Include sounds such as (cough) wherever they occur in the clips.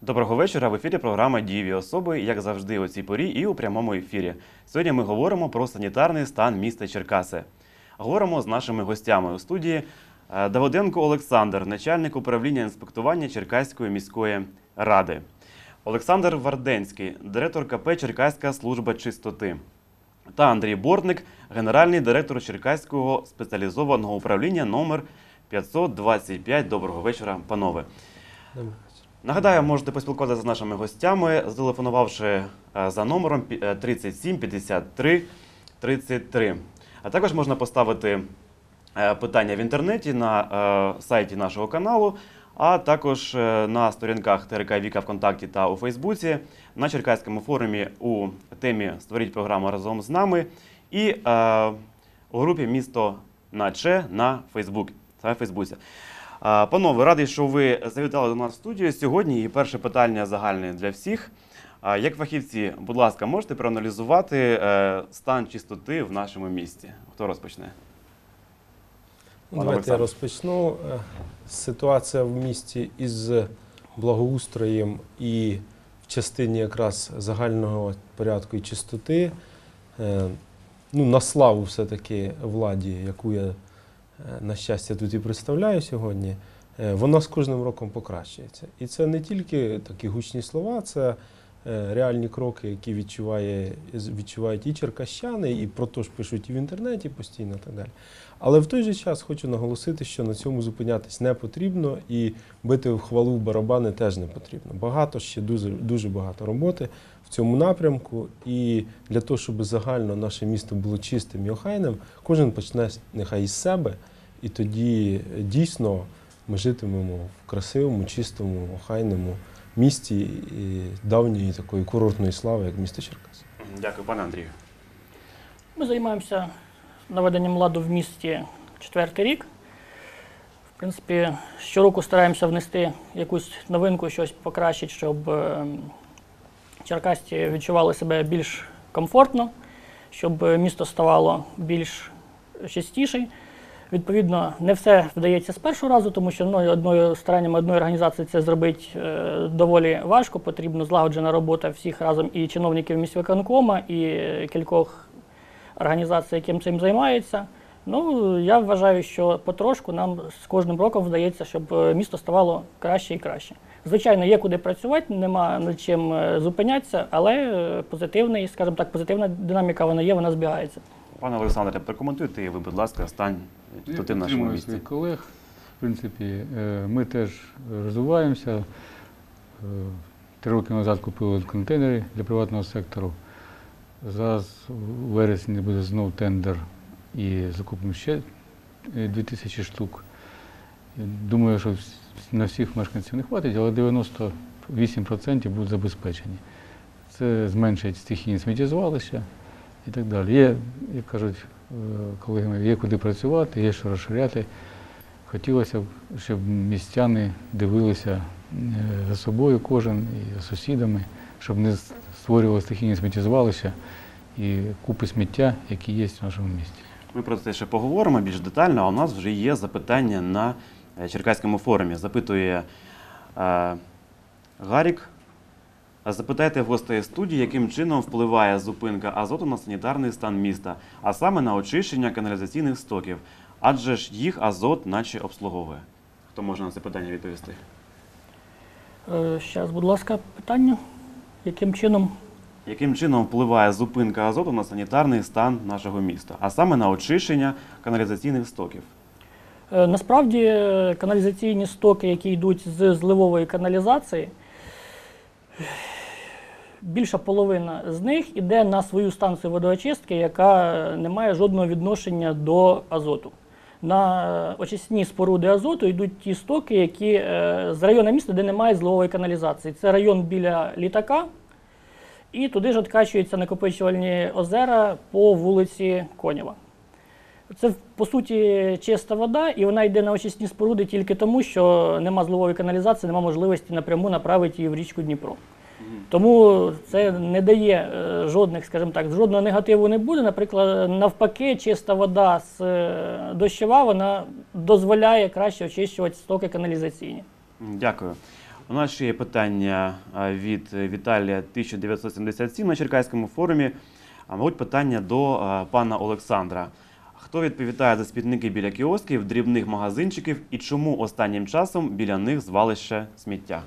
Доброго вечора. В ефірі програма Дієві особи, як завжди, у цій порі і у прямому ефірі. Сьогодні ми говоримо про санітарний стан міста Черкаси. Говоримо з нашими гостями у студії е, Давиденко Олександр, начальник управління інспектування Черкаської міської ради. Олександр Варденський, директор КП Черкаська служба чистоти. Та Андрій Бортник, генеральний директор Черкаського спеціалізованого управління номер 525. Доброго вечора, панове. Нагадаю, можете поспілкуватися з нашими гостями, зателефонувавши е, за номером пі- е, 37 53 33. А також можна поставити питання в інтернеті на е, сайті нашого каналу, а також е, на сторінках ТРК Віка ВКонтакті та у Фейсбуці, на Черкаському форумі у темі Створіть програму разом з нами і е, у групі Місто на Че на Фейсбуці. Панове, радий, що ви завітали до нас в студію сьогодні. І перше питання загальне для всіх. Як фахівці, будь ласка, можете проаналізувати е, стан чистоти в нашому місті? Хто розпочне? Пане Давайте я розпочну. Е, Ситуація в місті із благоустроєм і в частині якраз загального порядку і чистоти. е, Ну, на славу все-таки владі, яку я, е, на щастя, тут і представляю сьогодні, вона з кожним роком покращується. І це не тільки такі гучні слова, це реальні кроки, які відчуває, відчувають і черкащани, і про то ж пишуть і в інтернеті постійно і так далі. Але в той же час хочу наголосити, що на цьому зупинятись не потрібно і бити в хвалу барабани теж не потрібно. Багато ще дуже, дуже багато роботи в цьому напрямку. І для того, щоб загально наше місто було чистим і охайним, кожен почне нехай із себе, і тоді е, дійсно ми житимемо в красивому, чистому, охайному місті і давньої такої курортної слави, як місто Черкас. Дякую, пане Андрію. Ми займаємося наведенням ладу в місті четвертий рік. В принципі, щороку стараємося внести якусь новинку, щось покращити, щоб е, черкасці відчували себе більш комфортно, щоб місто ставало більш чистіше. Відповідно, не все вдається з першого разу, тому що ну, одною старанням одної організації це зробити е, доволі важко. Потрібна злагоджена робота всіх разом і чиновників міськвиконкома, і е, кількох організацій, яким цим займаються. Ну, я вважаю, що потрошку нам з кожним роком вдається, щоб е, місто ставало краще і краще. Звичайно, є куди працювати, нема над чим е, зупинятися, але позитивний, скажімо так, позитивна динаміка вона є, вона збігається. Пане Олександре, прокоментуйте ви, будь ласка, стан Я чистоти в нашому місті. своїх колег. В принципі, е, ми теж розвиваємося. Е, Три роки назад купили контейнери для приватного сектору. Зараз у вересні буде знов тендер і закупимо ще е, 2000 штук. Думаю, що на всіх мешканців не хватить, але 98% будуть забезпечені. Це зменшить стихійні сміттєзвалища і так далі. Є, як кажуть е, колеги мої, є куди працювати, є що розширяти. Хотілося б, щоб містяни дивилися е, за собою кожен і за сусідами, щоб не створювали стихійні сміттєзвалища і купи сміття, які є в нашому місті. Ми про це ще поговоримо більш детально, а у нас вже є запитання на е, Черкаському форумі. Запитує е, Гарік. Запитайте гостей студії, яким чином впливає зупинка азоту на санітарний стан міста, а саме на очищення каналізаційних стоків, адже ж їх азот наче обслуговує. Хто може на це питання відповісти? Е, Ще раз, будь ласка, питання. Яким чином Яким чином впливає зупинка азоту на санітарний стан нашого міста, а саме на очищення каналізаційних стоків? Е, Насправді е, каналізаційні стоки, які йдуть з зливової каналізації, більша половина з них йде на свою станцію водоочистки, яка е, не має жодного відношення до азоту. На е, очисні споруди азоту йдуть ті стоки, які е, з району міста, де немає зливової каналізації. Це район біля літака, і туди ж откачуються накопичувальні озера по вулиці Конєва. Це по суті чиста вода, і вона йде на очисні споруди тільки тому, що нема зливової каналізації, нема можливості напряму направити її в річку Дніпро. Тому це не дає е, жодних, скажімо так, жодного негативу не буде. Наприклад, навпаки, чиста вода з е, дощова вона дозволяє краще очищувати стоки каналізаційні. Дякую. У нас ще є питання від е, Віталія 1977 на Черкаському форумі. А мабуть, питання до пана Олександра. Хто відповідає за смітники біля кіосків, дрібних магазинчиків і чому останнім часом біля них звалище сміття?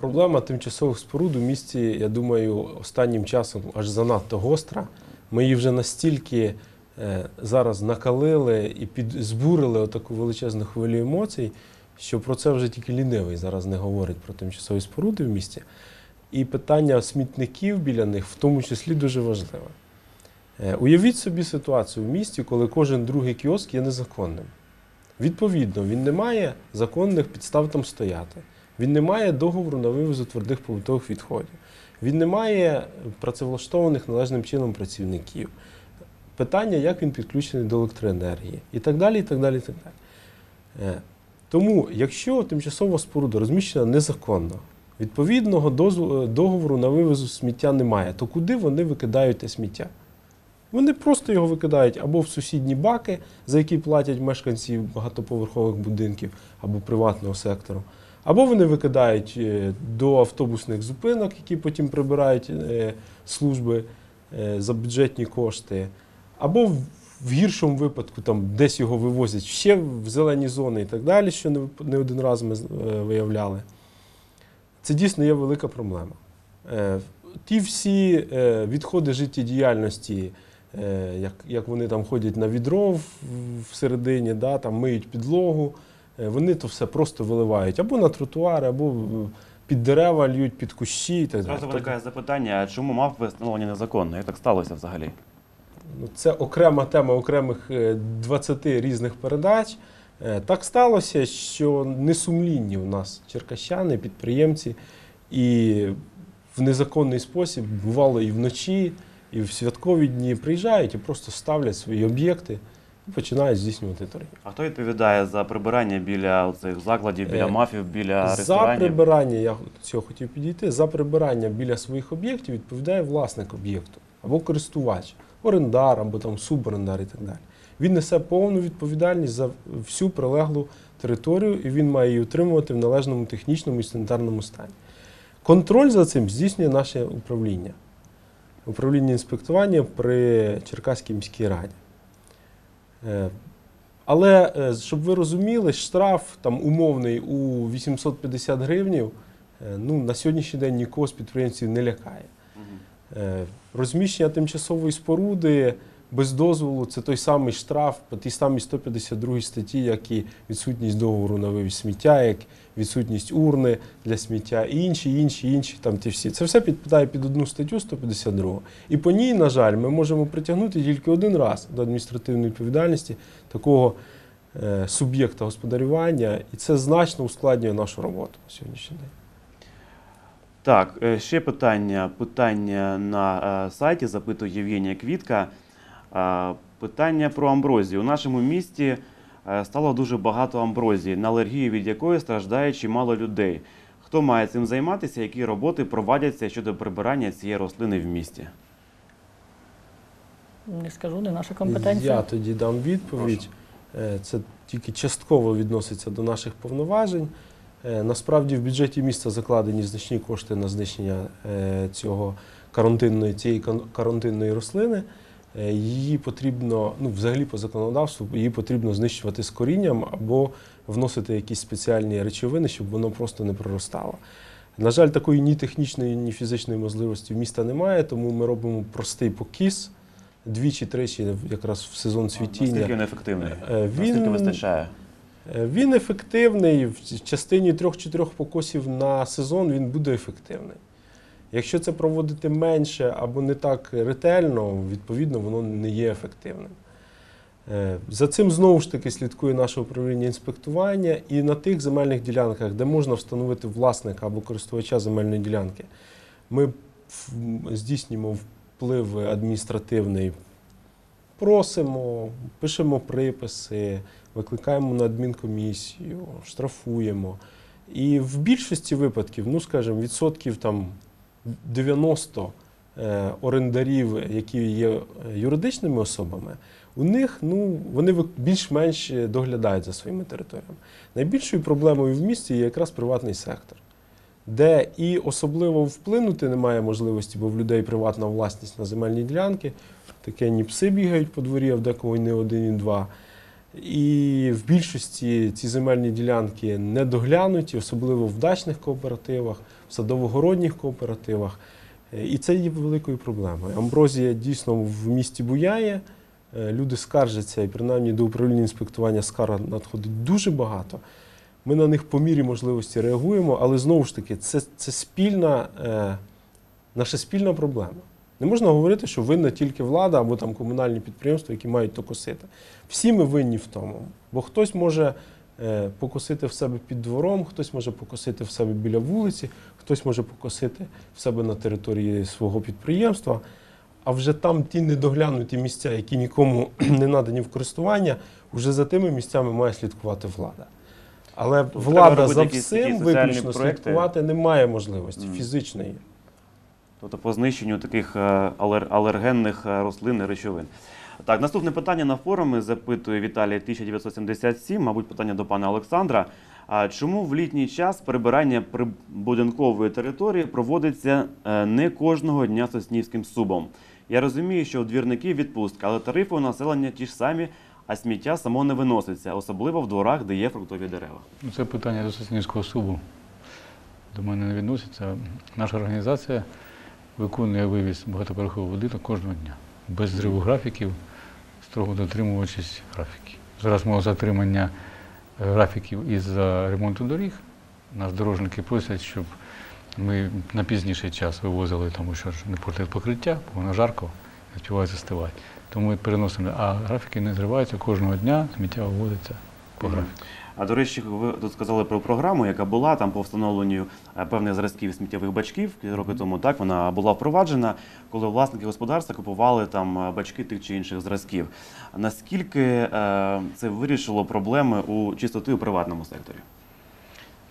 Проблема тимчасових споруд у місті, я думаю, останнім часом аж занадто гостра. Ми її вже настільки е, зараз накалили і під, збурили отаку величезну хвилю емоцій, що про це вже тільки лінивий зараз не говорить про тимчасові споруди в місті. І питання смітників біля них в тому числі дуже важливе. Е, Уявіть собі ситуацію в місті, коли кожен другий кіоск є незаконним. Відповідно, він не має законних підстав там стояти. Він не має договору на вивозу твердих побутових відходів. Він не має працевлаштованих належним чином працівників. Питання, як він підключений до електроенергії, і так далі. і так далі, і так далі. Е, Тому, якщо тимчасова споруда розміщена незаконно, відповідного е, договору на вивозу сміття немає, то куди вони викидають те сміття? Вони просто його викидають або в сусідні баки, за які платять мешканці багатоповерхових будинків або приватного сектору, або вони викидають е, до автобусних зупинок, які потім прибирають е, служби е, за бюджетні кошти, або в- гіршому випадку там десь його вивозять ще в зелені зони і так далі, що не один раз ми виявляли. Це дійсно є велика проблема. Ті всі відходи життєдіяльності, як, вони там ходять на відро всередині, да, там миють підлогу, вони то все просто виливають або на тротуари, або під дерева льють, під кущі і так далі. Зразу виникає запитання, а чому мавпи встановлені незаконно? Як так сталося взагалі? Ну, Це окрема тема окремих е, 20 різних передач. Е, Так сталося, що несумлінні у нас черкащани, підприємці, і в незаконний спосіб бувало і вночі, і в святкові дні приїжджають і просто ставлять свої об'єкти починають здійснювати торгівлю. А хто відповідає за прибирання біля цих закладів, біля Е, мафів, біля За прибирання, я цього хотів підійти, за прибирання біля своїх об'єктів відповідає власник об'єкту або користувач, орендар або там суборендар і так далі. Він несе повну відповідальність за всю прилеглу територію і він має її утримувати в належному технічному і санітарному стані. Контроль за цим здійснює наше управління. Управління інспектування при Черкаській міській раді. Е, але е, щоб ви розуміли, штраф там умовний у 850 гривнів е, ну, на сьогоднішній день нікого з підприємців не лякає. Розміщення тимчасової споруди без дозволу це той самий штраф по тій самій 152 статті, як і відсутність договору на вивіз сміття, як відсутність урни для сміття, і інші, інші, інші там ті всі. Це все підпадає під одну статтю 152. І по ній, на жаль, ми можемо притягнути тільки один раз до адміністративної відповідальності такого е, суб'єкта господарювання, і це значно ускладнює нашу роботу на сьогоднішній день. Так, е, ще питання. Питання на е, сайті запитує Євгенія Квітка. Питання про амброзію. У нашому місті е, стало дуже багато амброзії, на алергію від якої страждає чимало людей. Хто має цим займатися? Які роботи проводяться щодо прибирання цієї рослини в місті? Не скажу, не наша компетенція. Я тоді дам відповідь. Е, Це тільки частково відноситься до наших повноважень. Е, Насправді в бюджеті міста закладені значні кошти на знищення цього карантинної, цієї карантинної рослини. Е, Її потрібно, ну взагалі по законодавству, її потрібно знищувати з корінням або вносити якісь спеціальні речовини, щоб воно просто не проростало. На жаль, такої ні технічної, ні фізичної можливості в міста немає, тому ми робимо простий покіс двічі-тричі, якраз в сезон Наскільки цвітіння. він ефективний? Е, Наскільки вистачає? е, він ефективний в частині трьох-чотирьох покосів на сезон він буде ефективний. Якщо це проводити менше або не так ретельно, відповідно, воно не є ефективним. Е, За цим знову ж таки слідкує наше управління інспектування, і на тих земельних ділянках, де можна встановити власника або користувача земельної ділянки, ми здійснюємо вплив адміністративний просимо, пишемо приписи, викликаємо на адмінкомісію, штрафуємо. І в більшості випадків, ну скажімо, відсотків там 90 е, орендарів, які є е, юридичними особами, у них ну, вони більш-менш е, доглядають за своїми територіями. Найбільшою проблемою в місті є якраз приватний сектор, де і особливо вплинути немає можливості, бо в людей приватна власність на земельні ділянки, таке ні пси бігають по дворі, а в декого не один, і два. І в більшості ці земельні ділянки не доглянуті, особливо в дачних кооперативах, в садово-городніх кооперативах. Е, І це є великою проблемою. Амброзія дійсно в місті буяє. Е, Люди скаржаться, і принаймні до управління інспектування скарг надходить дуже багато. Ми на них по мірі можливості реагуємо, але знову ж таки, це, це спільна, е, наша спільна проблема. Не можна говорити, що винна тільки влада або там комунальні підприємства, які мають то косити. Всі ми винні в тому. Бо хтось може покосити в себе під двором, хтось може покосити в себе біля вулиці, хтось може покосити в себе на території свого підприємства. А вже там ті недоглянуті місця, які нікому (clears throat) не надані в користування, вже за тими місцями має слідкувати влада. Але треба влада за всім виключно проекти. слідкувати не має можливості Мгм. фізичної. Тобто по знищенню таких е, алергенних е, рослин і речовин. Так, наступне питання на форумі запитує Віталій 1977, мабуть, питання до пана Олександра. А чому в літній час прибирання прибудинкової території проводиться е, не кожного дня соснівським субом? Я розумію, що у двірників відпустка, але тарифи у населення ті ж самі, а сміття само не виноситься, особливо в дворах, де є фруктові дерева. Ну, Це питання до Соснівського субу. До мене не відноситься. Наша організація виконує вивіз багатоповерхового будинку кожного дня. Без зриву графіків, строго дотримуючись графіки. Зараз мого затримання е, графіків із ремонту доріг. Нас дорожники просять, щоб ми на пізніший час вивозили, тому що не портить покриття, бо воно жарко, не співає застивати. Тому ми переносимо, а графіки не зриваються кожного дня, сміття виводиться по графіку. А до речі, ви тут сказали про програму, яка була там по встановленню е, певних зразків сміттєвих бачків роки тому. Так вона була впроваджена, коли власники господарства купували там е, бачки тих чи інших зразків. Наскільки е, це вирішило проблеми у чистоти у приватному секторі?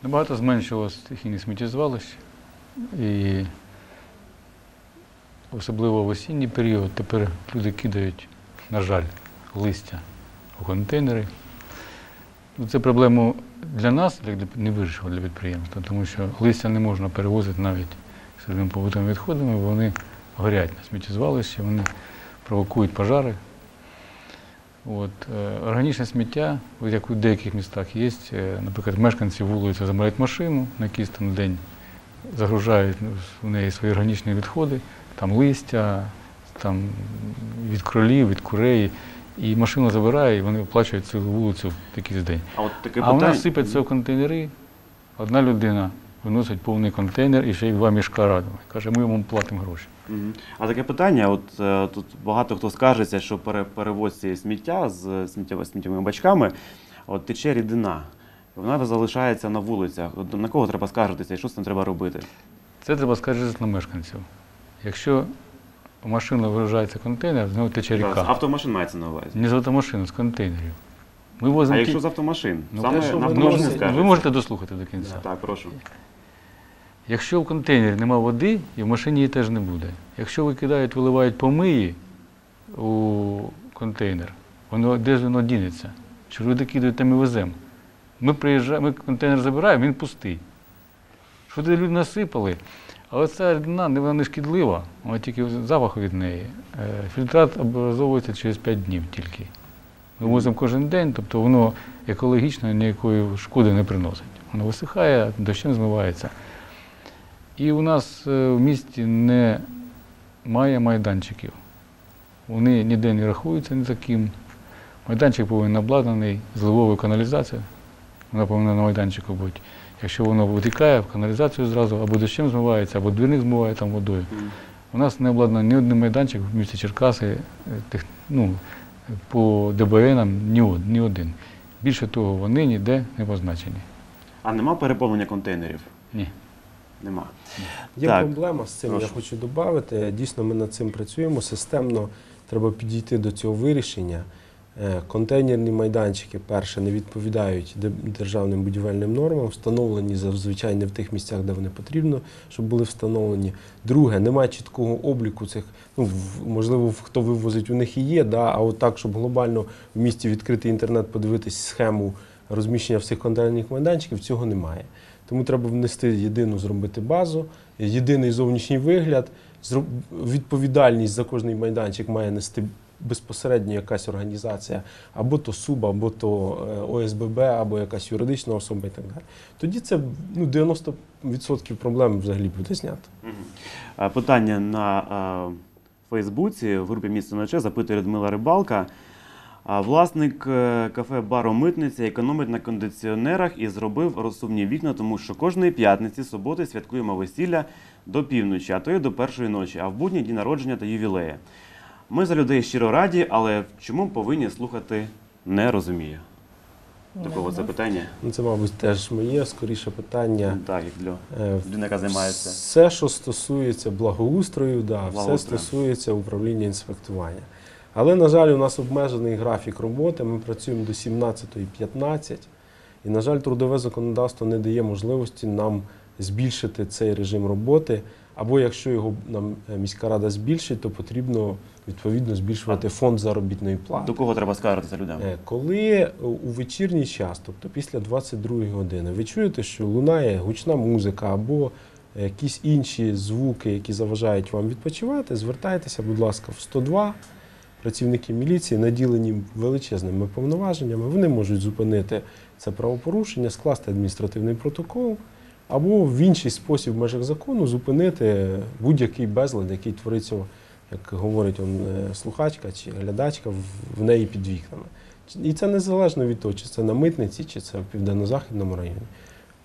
Набагато зменшилось стихійні сміттєзвалищ і особливо в осінній період тепер люди кидають, на жаль, листя у контейнери. Ну, Це проблему для нас для- не вирішило для підприємства, тому що листя не можна перевозити навіть своїми побутовими відходами, бо вони горять на сміттєзвалищі, вони провокують пожари. Е, органічне сміття, як у деяких містах є, е, наприклад, мешканці вулиці забирають машину на якийсь там день, загружають в неї свої органічні відходи, там листя, від кролів, від курей. І машину забирає, і вони оплачують цю вулицю в якийсь день. А от таке А у нас сипеться в контейнери, одна людина виносить повний контейнер і ще й два мішка радом. Каже, ми йому платимо гроші. А таке питання: от е, тут багато хто скаржиться, що пере, перевозці сміття з сміттєвими бачками, от тече рідина. Вона залишається на вулицях. От на кого треба скаржитися і що з цим треба робити? Це треба скаржитися на мешканців. Якщо в машину виїжджається контейнер, з нього тече З ріка. автомашин мається на увазі. Не з автомашин, з контейнерів. Ми А возимо якщо з автомашин? Ну, Саме те, що на ви Ну, автомашини носите- ви можете дослухати до кінця. Так, прошу. Якщо в контейнері нема води, і в машині її теж не буде. Якщо викидають, виливають помиї у контейнер, воно де ж воно дінеться? Що люди кидають, там і веземо. Ми приїжджаємо, ми контейнер забираємо, він пустий. Що туди люди насипали? Але ця рідина не- вона не шкідлива, вона тільки запах від неї. Е, Фільтрат образовується через 5 днів тільки. Ми возимо кожен день, тобто воно екологічно ніякої шкоди не приносить. Воно висихає, дощем змивається. І у нас е, в місті немає майданчиків. Вони ніде не рахуються ні за ким. Майданчик повинен обладнаний зливовою каналізацією. Вона повинна на майданчику бути. Якщо воно витікає в каналізацію зразу, або дощем змивається, або двірник змиває там водою. У нас не обладнаний ні один майданчик в місті Черкаси, е, ну, по ДБНам ні, ні один. Більше того, вони ніде не позначені. А нема переповнення контейнерів? Ні. Нема. Є Так, проблема з цим, прошу. я хочу додати. Дійсно, ми над цим працюємо системно. треба підійти до цього вирішення. Е, Контейнерні майданчики, перше, не відповідають де- державним будівельним нормам, встановлені зазвичай не в тих місцях, де вони потрібно, щоб були встановлені. Друге, немає чіткого обліку цих, ну, можливо, хто вивозить, у них і є, да, а от так, щоб глобально в місті відкрити інтернет, подивитись схему розміщення всіх контейнерних майданчиків, цього немає. Тому треба внести єдину зробити базу, єдиний зовнішній вигляд. Відповідальність за кожний майданчик має нести безпосередньо якась організація, або то СУБ, або то е, ОСББ, або якась юридична особа і так далі. Тоді це ну, 90% проблем взагалі буде знято. Питання на Фейсбуці в групі місто НЧ запитує Людмила Рибалка. А Власник е, кафе бару Митниця економить на кондиціонерах і зробив розсувні вікна, тому що кожної п'ятниці, суботи святкуємо весілля до півночі, а то й до першої ночі, а в будні дні народження та ювілеї. Ми за людей щиро раді, але чому повинні слухати не розумію? Такого Не це питання? Ну, Це, мабуть, теж моє скоріше питання. Так, як для Е, людини, яка займається. Все, що стосується благоустрою, да, все стосується управління інспектування. Але, на жаль, у нас обмежений графік роботи. Ми працюємо до 17.15. І, на жаль, трудове законодавство не дає можливості нам збільшити цей режим роботи. Або якщо його нам е, міська рада збільшить, то потрібно відповідно збільшувати фонд заробітної плати. До кого треба скаржитися людям? Е, Коли у вечірній час, тобто після 22 години, ви чуєте, що лунає гучна музика або е, якісь інші звуки, які заважають вам відпочивати, звертайтеся, будь ласка, в 102. Працівники міліції наділені величезними повноваженнями, вони можуть зупинити це правопорушення, скласти адміністративний протокол, або в інший спосіб в межах закону зупинити будь-який безлад, який твориться як говорить он, е, слухачка чи глядачка, в- неї під вікнами. І це незалежно від того, чи це на митниці, чи це в південно-західному районі.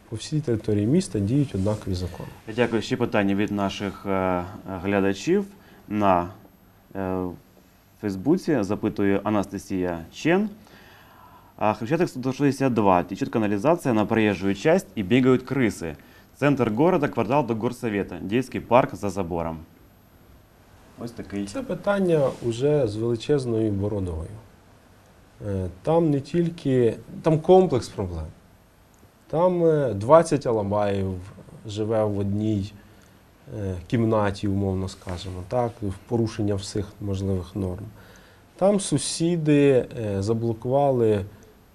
По всій території міста діють однакові закони. Дякую. Ще питання від наших е, глядачів на е, Фейсбуці. Запитує Анастасія Чен. А, Хрещатик 162. Течет канализация на проезжую часть и бегают крысы. Центр города, квартал до горсовета. Детский парк за забором. Ось такий. Це питання вже з величезною бородою. Е, Там не тільки там комплекс проблем. Там е, 20 алабаїв живе в одній е, кімнаті, умовно скажемо, так, в порушення всіх можливих норм. Там сусіди е, заблокували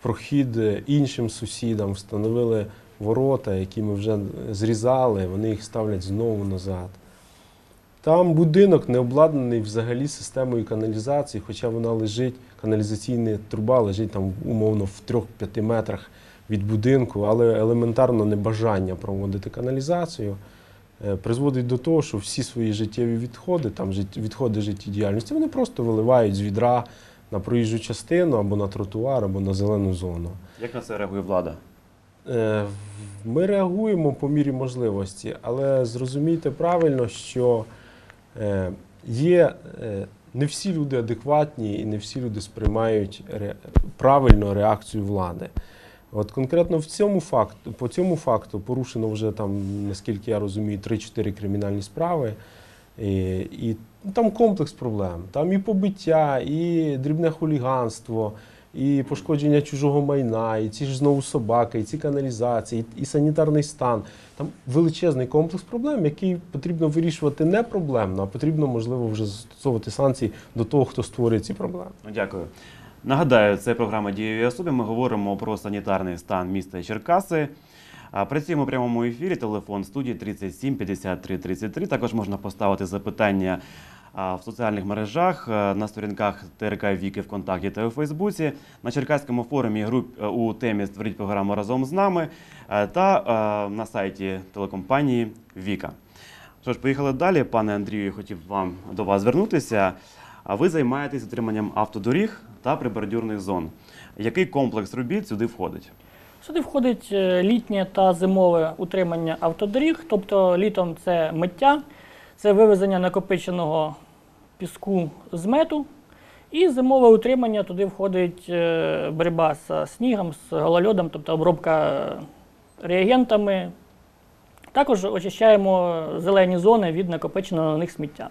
прохід е, іншим сусідам, встановили ворота, які ми вже зрізали, вони їх ставлять знову назад. Там будинок не обладнаний взагалі системою каналізації, хоча вона лежить, каналізаційна труба лежить там умовно в 3-5 метрах від будинку, але елементарно небажання проводити каналізацію е, призводить до того, що всі свої життєві відходи, там відходи життєдіяльності, вони просто виливають з відра на проїжджу частину або на тротуар, або на зелену зону. Як на це реагує влада? Е, Ми реагуємо по мірі можливості, але зрозумійте правильно, що е, є е, не всі люди адекватні і не всі люди сприймають правильно реакцію влади. От конкретно в цьому факту, по цьому факту порушено вже там, наскільки я розумію, 3-4 кримінальні справи. І, і там комплекс проблем. Там і побиття, і дрібне хуліганство, і пошкодження чужого майна, і ці ж знову собаки, і ці каналізації, і, і санітарний стан. Там величезний комплекс проблем, який потрібно вирішувати не проблемно, а потрібно, можливо, вже застосовувати санкції до того, хто створює ці проблеми. Ну, Дякую. Нагадаю, це програма «Дієві особи. Ми говоримо про санітарний стан міста Черкаси. Працюємо у прямому ефірі. Телефон студії 37 53 33. Також можна поставити запитання в соціальних мережах на сторінках ТРК Віки ВКонтакті та у Фейсбуці, на Черкаському форумі груп е, у темі Створіть програму разом з нами е, та е, на сайті телекомпанії Віка. Що ж, поїхали далі. Пане Андрію, я хотів вам до вас звернутися. А ви займаєтесь утриманням автодоріг та прибордюрних зон. Який комплекс робіт сюди входить? Сюди входить е, літнє та зимове утримання автодоріг, тобто літом це миття, це вивезення накопиченого піску з мету. І зимове утримання туди входить е, боротьба з снігом, з голольодом, тобто обробка е, реагентами. Також очищаємо зелені зони від накопиченого на них сміття.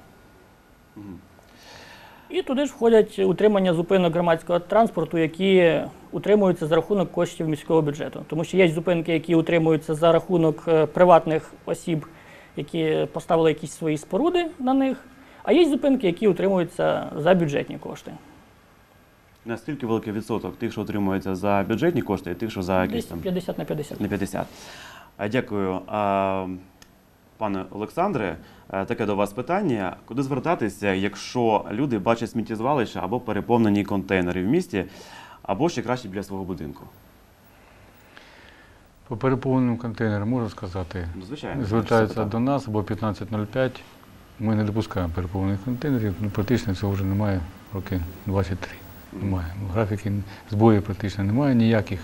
І туди ж входять утримання зупинок громадського транспорту, які утримуються за рахунок коштів міського бюджету. Тому що є зупинки, які утримуються за рахунок е, приватних осіб, які поставили якісь свої споруди на них, а є зупинки, які утримуються за бюджетні кошти. Наскільки великий відсоток тих, що отримуються за бюджетні кошти, і тих, що за якісь там 50 на 50. на 50? А, Дякую. Пане Олександре, е, таке до вас питання. Куди звертатися, якщо люди бачать сміттєзвалища або переповнені контейнери в місті, або ще краще біля свого будинку? По переповненим контейнерам можу сказати, Ну, звичайно. звертаються до нас або 1505. Ми не допускаємо переповнених контейнерів. Ну, практично цього вже немає роки 23. Немає. Ну, Графіки збоїв практично немає ніяких.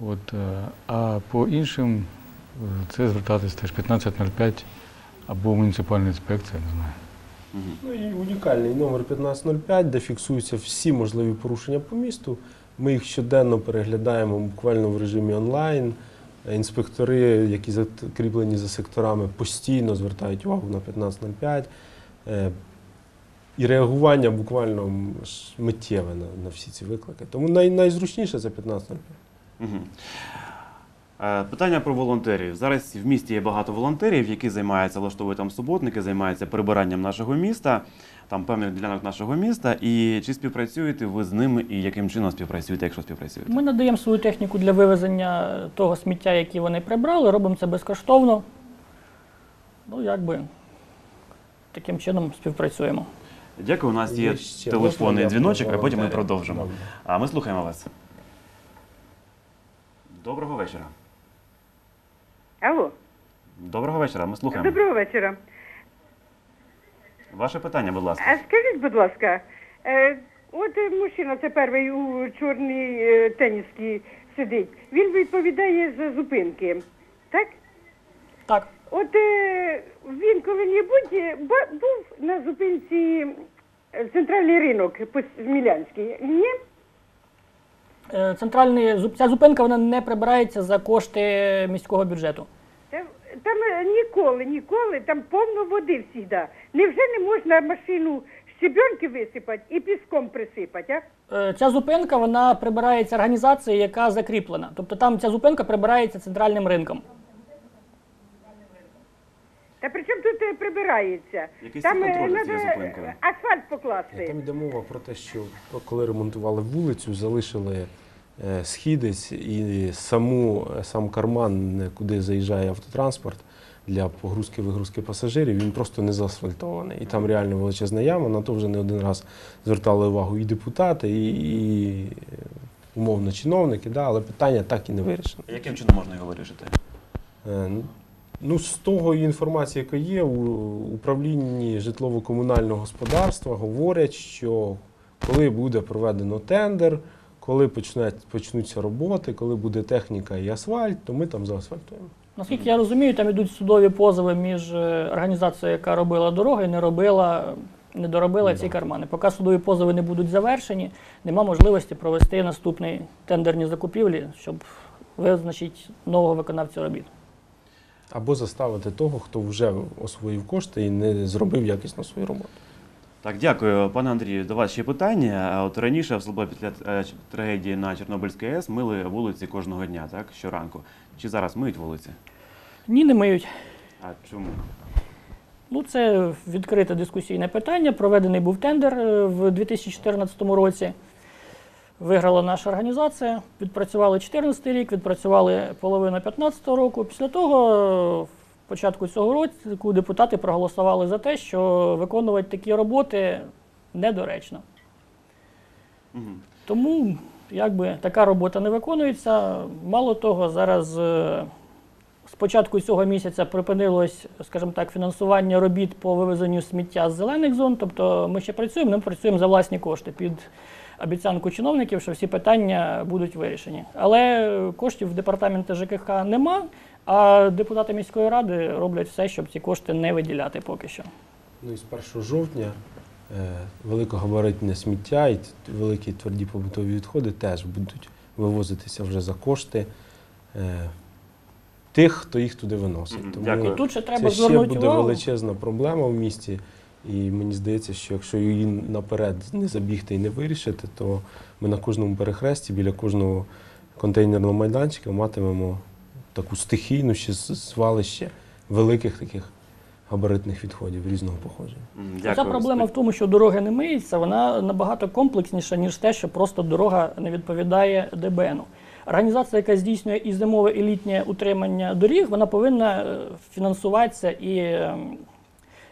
От, е, а по іншим це звертатися теж 1505 або муніципальна інспекція, не знаю. Ну і унікальний номер 1505, де фіксуються всі можливі порушення по місту. Ми їх щоденно переглядаємо буквально в режимі онлайн. Інспектори, які закріплені за секторами, постійно звертають увагу на 1505. Е, І реагування буквально миттєве на, на всі ці виклики. Тому най, найзручніше це 1505. Мгм. Е, Питання про волонтерів. Зараз в місті є багато волонтерів, які займаються, влаштовують там суботники, займаються прибиранням нашого міста, там певних ділянок нашого міста. І чи співпрацюєте ви з ними і яким чином співпрацюєте, якщо співпрацюєте? Ми надаємо свою техніку для вивезення того сміття, яке вони прибрали, робимо це безкоштовно. Ну, якби таким чином співпрацюємо. Дякую. У нас є ще телефонний я дзвіночок, а потім ми продовжимо. А ми слухаємо вас. Доброго вечора. Алло, Доброго вечора. Ми слухаємо. доброго вечора. Ваше питання, будь ласка. А скажіть, будь ласка, е, от мужчина, це перший у чорній е, теніській сидить. Він відповідає за зупинки. Так? Так, От е, він коли-небудь е, був на зупинці е, центральний ринок по Смілянській. Ні? Е, центральний, ця зупинка вона не прибирається за кошти міського бюджету. Там, ніколи, ніколи, там повно води всіда. Невже не можна машину щебенки висипати і піском присипати, а? Е, Ця зупинка вона прибирається організацією, яка закріплена. Тобто там ця зупинка прибирається центральним ринком. Та при чому тут е, прибирається? Якийсь там є контроль е, за цією надо, зупинкою? е, асфальт Там йде мова про те, що коли ремонтували вулицю, залишили е, східець і саму, е, сам карман, е, куди заїжджає автотранспорт для погрузки вигрузки пасажирів, він просто не заасфальтований. І там реально величезна яма. На то вже не один раз звертали увагу і депутати, і, і е, умовно чиновники, да, але питання так і не вирішено. Яким чином можна його вирішити? Е, Ну, з того інформації, яка є, у управлінні житлово-комунального господарства говорять, що коли буде проведено тендер, коли почнуть, почнуться роботи, коли буде техніка і асфальт, то ми там заасфальтуємо. Наскільки я розумію, там ідуть судові позови між е, організацією, яка робила дороги, і не робила, не доробила ці кармани. Поки судові позови не будуть завершені, нема можливості провести наступні тендерні закупівлі, щоб визначити нового виконавця робіт. Або заставити того, хто вже освоїв кошти і не зробив якісно свою роботу. Так, дякую, пане Андрію. До вас ще питання. От раніше, особливо після е, трагедії на Чорнобильській АЕС, мили вулиці кожного дня, так? Щоранку. Чи зараз миють вулиці? Ні, не миють. А чому? Ну, це відкрите дискусійне питання. Проведений був тендер е, в 2014 році. Виграла наша організація. Відпрацювали 2014 рік, відпрацювали половину 2015 року. Після того, в початку цього року, депутати проголосували за те, що виконувати такі роботи недоречно. Мгм. Тому якби така робота не виконується. Мало того, зараз е, з початку цього місяця припинилось, скажімо так, фінансування робіт по вивезенню сміття з зелених зон. Тобто ми ще працюємо, ми працюємо за власні кошти під обіцянку чиновників, що всі питання будуть вирішені. Але коштів в департаменті ЖКХ нема, а депутати міської ради роблять все, щоб ці кошти не виділяти поки що. Ну і з 1 жовтня е, великогабаритне сміття і великі тверді побутові відходи теж будуть вивозитися вже за кошти е, тих, хто їх туди виносить. Тому дякую. Тут ще треба це ще буде увагу. величезна проблема в місті. І мені здається, що якщо її наперед не забігти і не вирішити, то ми на кожному перехресті біля кожного контейнерного майданчика матимемо таку стихійну ще звалище великих таких габаритних відходів різного походження. Ця проблема в тому, що дороги не миються, вона набагато комплексніша, ніж те, що просто дорога не відповідає ДБНу. Організація, яка здійснює і зимове, і літнє утримання доріг, вона повинна е, фінансуватися і ем,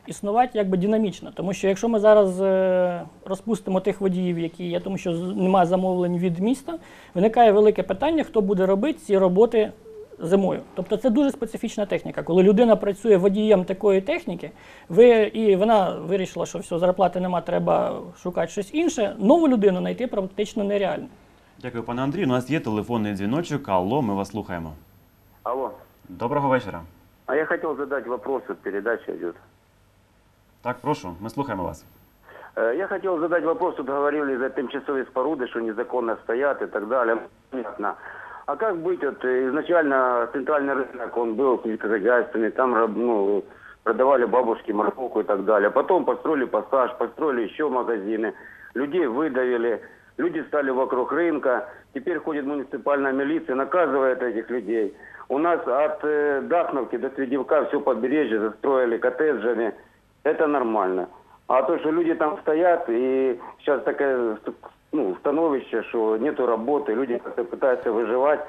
існувати якби динамічно. Тому що якщо ми зараз е, розпустимо тих водіїв, які є, тому що з- немає замовлень від міста, виникає велике питання, хто буде робити ці роботи зимою. Тобто це дуже специфічна техніка. Коли людина працює водієм такої техніки, ви, і вона вирішила, що все, зарплати нема, треба шукати щось інше, нову людину знайти практично нереально. Дякую, пане Андрію. У нас є телефонний дзвіночок. Алло, ми вас слухаємо. Алло. Доброго вечора. А я хотел задать вопрос, вот передача идет. Так, прошу, ми слухаємо вас. Я хотел задать вопрос, тут говорили за тимчасовые споруды, что незаконно стоят и так далее. Понятно. А как быть, вот э, изначально центральный рынок, он был сельскохозяйственный, там ну, продавали бабушки морковку и так далее. Потом построили пассаж, построили еще магазины, людей выдавили, люди стали вокруг рынка. Теперь ходит муниципальная милиция, наказывает этих людей. У нас от Дахновки до Свидевка все побережье застроили коттеджами. Это нормально. А то, что люди там стоят, и сейчас такое ну, становище, что нету работы, люди как-то пытаются выживать,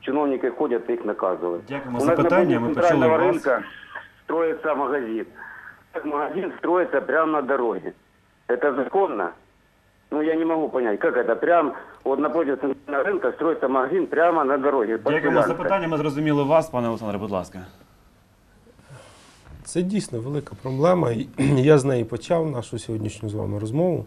чиновники ходят и их наказывают. Дякуємо У за нас на питання. пути Ми почули центрального вас. рынка строится магазин. Этот магазин строится прямо на дороге. Это законно? Ну, я не могу понять, как это прям вот напротив центрального рынка строится магазин прямо на дороге. под Дякуємо за Селянкой. питання. Ми зрозуміли вас, пане Олександре, будь ласка. Це дійсно велика проблема. і (clears throat) Я з неї почав нашу сьогоднішню з вами розмову.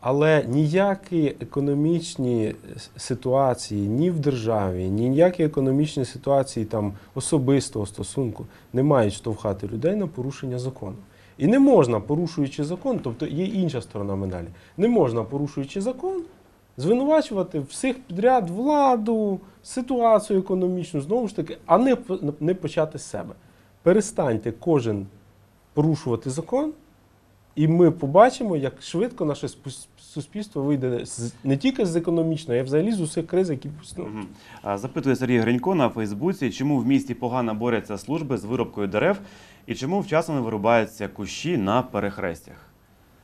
Але ніякі економічні ситуації ні в державі, ніякі економічні ситуації там особистого стосунку не мають штовхати людей на порушення закону. І не можна, порушуючи закон, тобто є інша сторона медалі, не можна, порушуючи закон, звинувачувати всіх підряд владу, ситуацію економічну, знову ж таки, а не, не почати з себе. Перестаньте кожен порушувати закон, і ми побачимо, як швидко наше суспільство вийде не тільки з економічної, а взагалі з усіх криз, які. Мгм. Запитує Сергій Гринько на Фейсбуці, чому в місті погано борються служби з вирубкою дерев і чому вчасно не вирубаються кущі на перехрестях.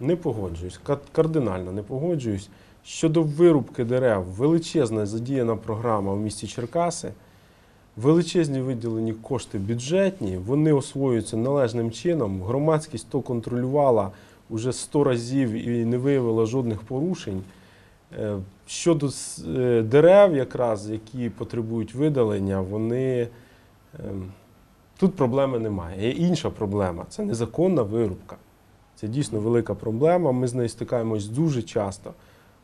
Не погоджуюсь, ка- кардинально не погоджуюсь. Щодо вирубки дерев, величезна задіяна програма в місті Черкаси, величезні виділені кошти бюджетні, вони освоюються належним чином. Громадськість то контролювала уже 100 разів і не виявила жодних порушень. Е, Щодо е, дерев, якраз, які потребують видалення, вони ем, тут проблеми немає. Є інша проблема це незаконна вирубка. Це дійсно велика проблема. Ми з нею стикаємось дуже часто,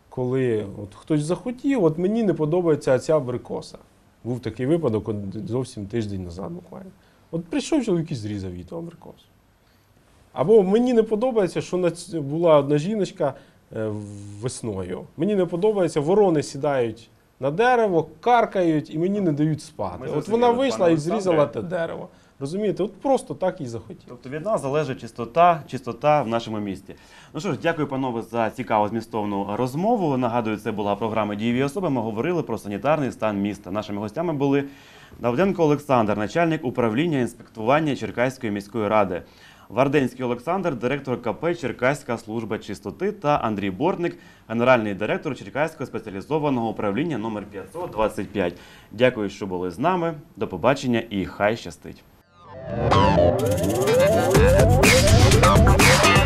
коли от хтось захотів, от мені не подобається ця абрикоса. Був такий випадок зовсім тиждень назад буквально. От прийшов чоловік і зрізав її ту абрикосу. Або мені не подобається, що була одна жіночка е, весною. Мені не подобається, ворони сідають на дерево, каркають і мені не дають спати. Ми От вона вийшла і зрізала те дерево. Розумієте, от просто так і захотів. Тобто від нас залежить чистота, чистота в нашому місті. Ну що ж, дякую, панове, за цікаву змістовну розмову. Нагадую, це була програма Дієві особи. Ми говорили про санітарний стан міста. Нашими гостями були Давденко Олександр, начальник управління інспектування Черкаської міської ради. Варденський Олександр, директор КП Черкаська служба чистоти та Андрій Бортник, генеральний директор Черкаського спеціалізованого управління номер 525. Дякую, що були з нами. До побачення і хай щастить. Oh, my God.